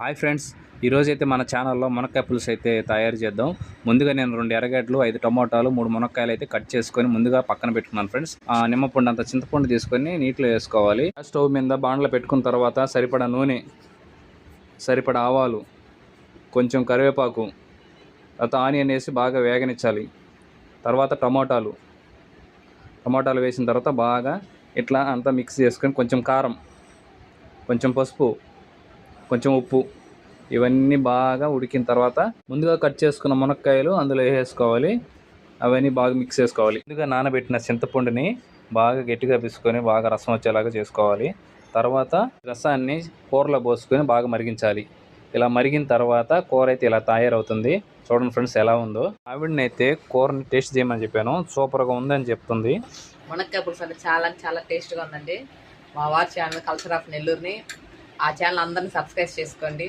Hi friends ఈరోజైతే అయితే మన ఛానల్లో మునక్కాయ పులుసు అయితే తయారు చేద్దాం. ముందుగా నేను రెండు ఎర్రగడ్డలు ఐదు టమోటాలు మూడు మునక్కాయలు అయితే కట్ చేసుకొని ముందుగా పక్కన పెట్టుకున్నాను ఫ్రెండ్స్. ఆ నిమ్మపండు అంత చింతపండు తీసుకొని నీటిలో వేసుకోవాలి. స్టవ్ మీద బాండ్లో పెట్టుకున్న తర్వాత సరిపడా నూనె సరిపడా ఆవాలు కొంచెం కరివేపాకు తర్వాత ఆనియన్ వేసి బాగా వేగనిచ్చాలి. తర్వాత టమోటాలు. టమోటాలు వేసిన తర్వాత బాగా ఇట్లా అంతా మిక్స్ చేసుకొని కొంచెం కారం కొంచెం పసుపు కొంచెం ఉప్పు. ఇవన్నీ బాగా ఉడికిన తర్వాత ముందుగా కట్ చేసుకున్న మునక్కాయలు అందులో వేసేసుకోవాలి. అవన్నీ బాగా మిక్స్ చేసుకోవాలి. ముందుగా నానబెట్టిన చింతపండుని బాగా గట్టిగా పిసుకొని బాగా రసం వచ్చేలాగా చేసుకోవాలి. తర్వాత రసాన్ని కూరలో పోసుకొని బాగా మరిగించాలి. ఇలా మరిగిన తర్వాత కూర అయితే ఇలా తయారవుతుంది. చూడండి ఫ్రెండ్స్ ఎలా ఉందో. ఆవిడని అయితే కూరని టేస్ట్ చేయమని చెప్పాను. సూపర్గా ఉందని చెప్తుంది. మునక్కాయ పులుసు అంటే చాలా చాలా టేస్ట్గా ఉందండి. మా వారి ఛానల్ కల్చర్ ఆఫ్ నెల్లూరుని. ఆ ఛానల్ అందరిని సబ్స్క్రైబ్ చేసుకోండి.